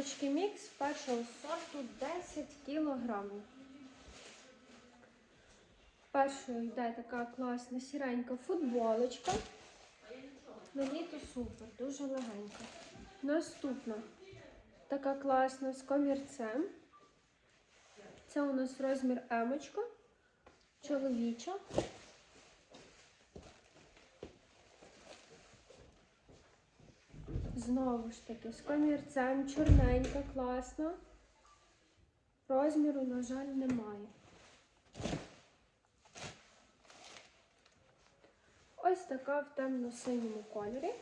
Футболочки мікс першого сорту 10 кілограмів. Першою йде така класна сіренька футболочка. На літо супер, дуже легенька. Наступна така класна з комірцем. Це у нас розмір емочка, чоловіча. Знову ж таки, з комірцем, чорненька, класна. Розміру, на жаль, немає. Ось така в темно-синьому кольорі.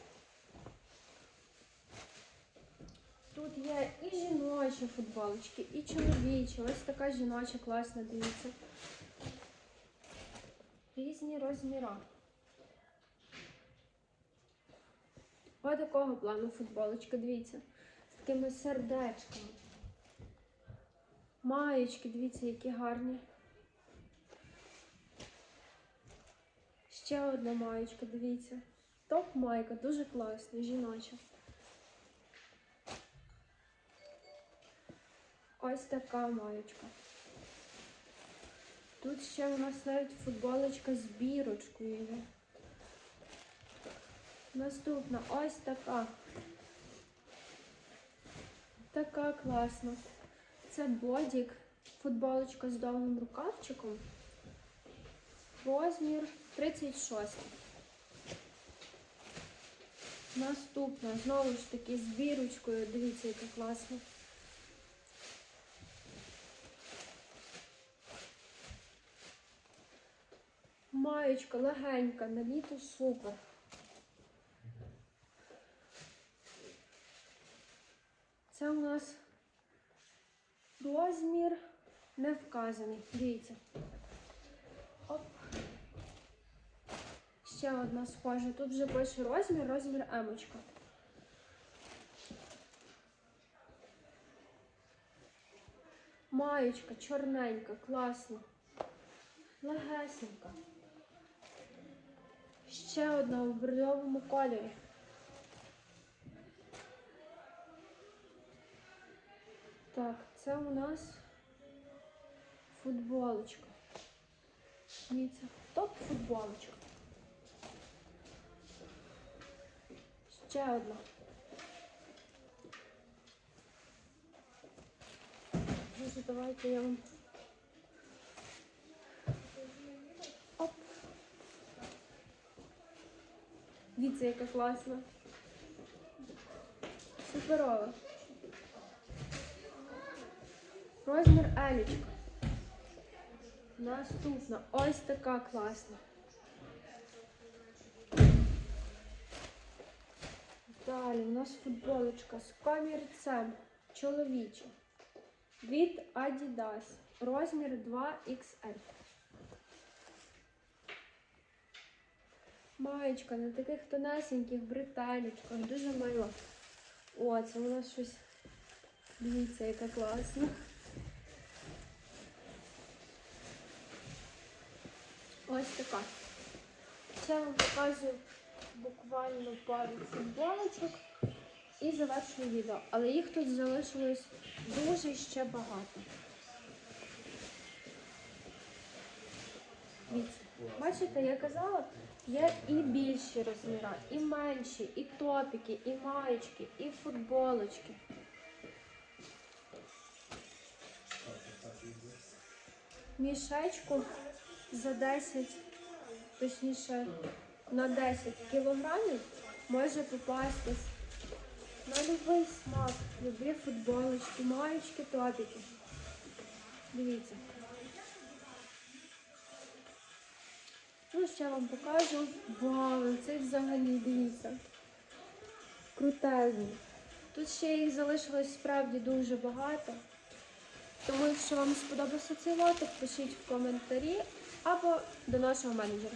Тут є і жіночі футболочки, і чоловічі. Ось така жіноча класна, дивіться. Різні розміри. Ось такого плану футболочка, дивіться. З такими сердечками. Маєчки, дивіться, які гарні. Ще одна маєчка, дивіться. Топ-майка, дуже класна, жіноча. Ось така маєчка. Тут ще у нас навіть футболочка з бірочкою. Наступна ось така. Така класна. Це бодік, футболочка з довгим рукавчиком. Розмір 36. Наступна, знову ж таки, з бірочкою. Дивіться, яка класна. Маєчка легенька, на літо супер. Це у нас розмір не вказаний. Дивіться. Оп. Ще одна схожа. Тут вже пише розмір, розмір емочка. Маєчка чорненька, класна. Легесенька. Ще одна у бордовому кольорі. Так, це у нас футболочка. Дивіться, топ-футболочка. Ще одна. Друзі, давайте я вам. Оп. Дивіться, яка класна. Суперова. Розмір Елічка. Наступна. Ось така класна. Далі у нас футболочка з комірцем чоловіча. Від Adidas. Розмір 2XL. Маєчка на таких тонесеньких бретелечках. Дуже мило. О, це у нас щось. Дивіться, яка класна. Ось така. Це вам показую буквально пару футболочок і завершую відео. Але їх тут залишилось дуже ще багато. Бачите, я казала, є і більші розміри, і менші, і топіки, і маєчки, і футболочки. Мішечку за 10, точніше на 10 кілограмів може попастись на будь-який смак, любі футболочки, маєчки, топіки. Дивіться. Ну, ще вам покажу. Вау, це взагалі дивіться. Крутезний. Тут ще їх залишилось справді дуже багато. Тому, якщо вам сподобався цей лотик, пишіть в коментарі або до нашого менеджера.